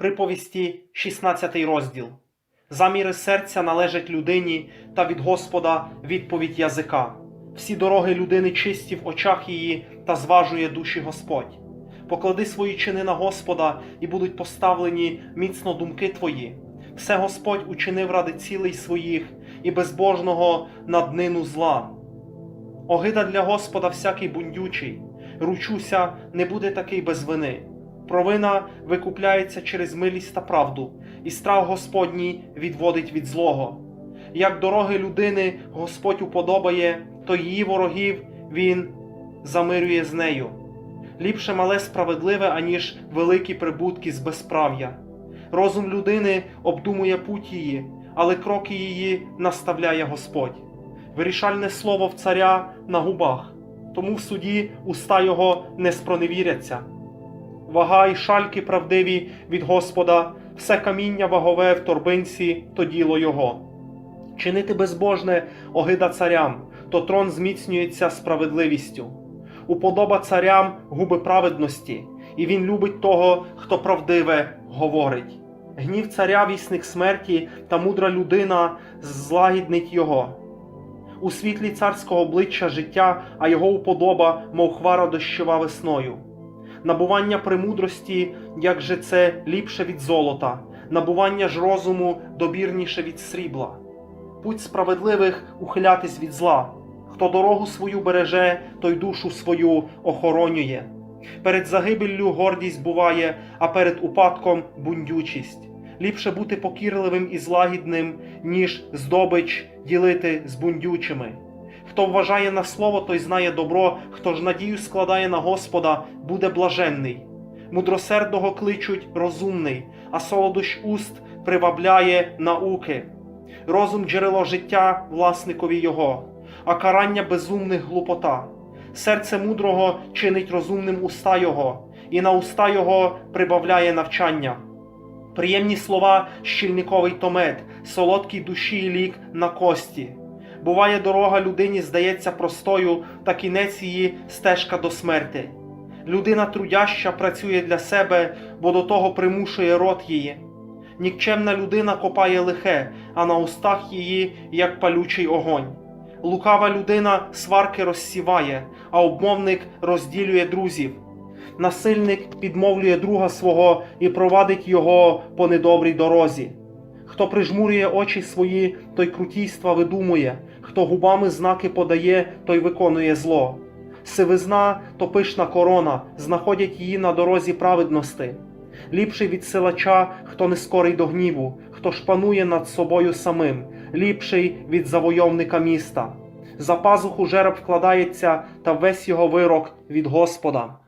Приповісті, 16 розділ. Заміри серця належать людині, та від Господа відповідь язика. Всі дороги людини чисті в очах її, та зважує душі Господь. Поклади свої чини на Господа, і будуть поставлені міцно думки твої. Все Господь учинив ради цілей своїх, і безбожного на днину зла. Огида для Господа всякий бундючий, ручуся, не буде такий без вини. Провина викупляється через милість та правду, і страх Господній відводить від злого. Як дороги людини Господь уподобає, то її ворогів Він замирює з нею. Ліпше мале справедливе, аніж великі прибутки з безправ'я. Розум людини обдумує путь її, але кроки її наставляє Господь. Вирішальне слово в царя на губах, тому в суді уста його не спроневіряться. Вага й шальки правдиві від Господа, все каміння вагове в торбинці, то діло його. Чинити безбожне огида царям, то трон зміцнюється справедливістю. Уподоба царям губи праведності, і він любить того, хто правдиве говорить. Гнів царя вісник смерті, та мудра людина злагіднить його. У світлі царського обличчя життя, а його уподоба, мов хвара дощова весною. Набування премудрості, як же це ліпше від золота, набування ж розуму добірніше від срібла. Путь справедливих ухилятись від зла. Хто дорогу свою береже, той душу свою охоронює. Перед загибеллю гордість буває, а перед упадком бундючість. Ліпше бути покірливим і злагідним, ніж здобич ділити з бундючими. Хто вважає на слово, той знає добро, хто ж надію складає на Господа, буде блаженний. Мудросердого кличуть розумний, а солодощ уст привабляє науки. Розум джерело життя власникові його, а карання безумних глупота. Серце мудрого чинить розумним уста його, і на уста його прибавляє навчання. Приємні слова щільниковий томет, солодкий душі лік на кості. Буває, дорога людині здається простою, та кінець її стежка до смерти. Людина трудяща працює для себе, бо до того примушує рот її. Нікчемна людина копає лихе, а на устах її як палючий огонь. Лукава людина сварки розсіває, а обмовник розділює друзів. Насильник підмовлює друга свого і провадить його по недобрій дорозі. Хто прижмурює очі свої, той крутійства видумує, хто губами знаки подає, той виконує зло. Сивизна то пишна корона, знаходять її на дорозі праведності. Ліпший від силача, хто не скорий до гніву, хто шпанує над собою самим, ліпший від завойовника міста. За пазуху жереб вкладається, та весь його вирок від Господа.